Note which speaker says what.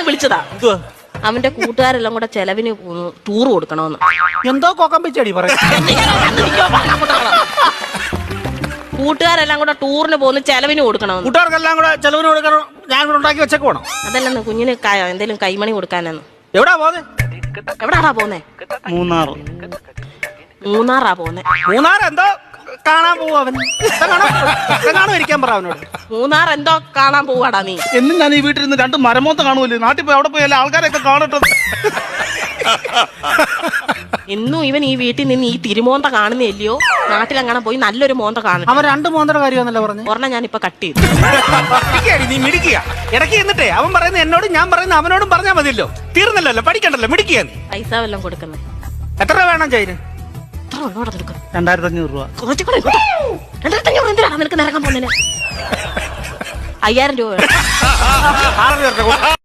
Speaker 1: ഒന്ന് വിളിച്ചതാ. അവന്റെ കൂട്ടുകാരെല്ലാം കൂടെ ചെലവിന് ടൂർ കൊടുക്കണമെന്ന്.
Speaker 2: എന്തോ കൊക്കം പിച്ചടി
Speaker 1: കൂട്ടുകാരെല്ലാം കൂടെ ടൂറിന് പോകുന്ന ചെലവിന് കൊടുക്കണമെന്ന്.
Speaker 2: കൂട്ടുകാർക്കെല്ലാം കൂടെ ചെലവിന് കൊടുക്കണം? ഞാൻ കൂടെ ഉണ്ടാക്കി വെച്ചേക്ക്
Speaker 1: അതല്ലെന്ന് കുഞ്ഞിന് എന്തെങ്കിലും കൈമണി കൊടുക്കാനെന്ന്.
Speaker 2: എവിടാ പോന്നെ?
Speaker 1: എവിടാടാ പോന്നെ?
Speaker 2: മൂന്നാർ
Speaker 1: മൂന്നാറാ പോന്നെ.
Speaker 2: മൂന്നാർ എന്തോ? കാണാൻ പോവും അവൻ? കാണാൻ ഇരിക്കാൻ പറ അവനോട്.
Speaker 1: മൂന്നാർ എന്തോ കാണാൻ പോവാടാ നീ.
Speaker 3: എന്നും ഞാൻ ഈ വീട്ടിൽ നിന്ന് രണ്ട് മരമോത്ത കാണുമല്ലേ നാട്ടിൽ പോയി അവിടെ പോയി ആൾക്കാരൊക്കെ കാണട്ടെ?
Speaker 1: എന്നും ഇവൻ ഈ വീട്ടിൽ നിന്ന് ഈ തിരുമോന്ത കാണുന്നില്ലയോ നാട്ടിലങ്ങനെ പോയി നല്ലൊരു മോന്ത കാണും.
Speaker 2: അവൻ രണ്ട് മോന്തയുടെ കാര്യമാണല്ലോ പറഞ്ഞു?
Speaker 1: ഒരെണ്ണം ഞാൻ ഇപ്പൊ കട്ട് ചെയ്തു.
Speaker 2: നീ മിടിക്കുക ഇടയ്ക്ക് എന്നിട്ടേ അവൻ പറയുന്ന എന്നോട് ഞാൻ പറയുന്ന അവനോടും പറഞ്ഞാൽ മതിയല്ലോ. തീർന്നല്ലോ പഠിക്കണ്ടല്ലോ മിടിക്കുക നീ.
Speaker 1: പൈസ വല്ലതും കൊടുക്കുന്നേ.
Speaker 2: എത്ര വേണം ചൈന്
Speaker 1: എത്ര ഉള്ളോടെ നിനക്ക്
Speaker 3: രണ്ടായിരത്തി അഞ്ഞൂറ് രൂപ
Speaker 1: എന്തിനാണ് നിനക്ക് നിരക്കാൻ പോകുന്നതിന്? അയ്യായിരം രൂപ വേണം.
Speaker 2: ആറ് പേർക്ക് കൊടു.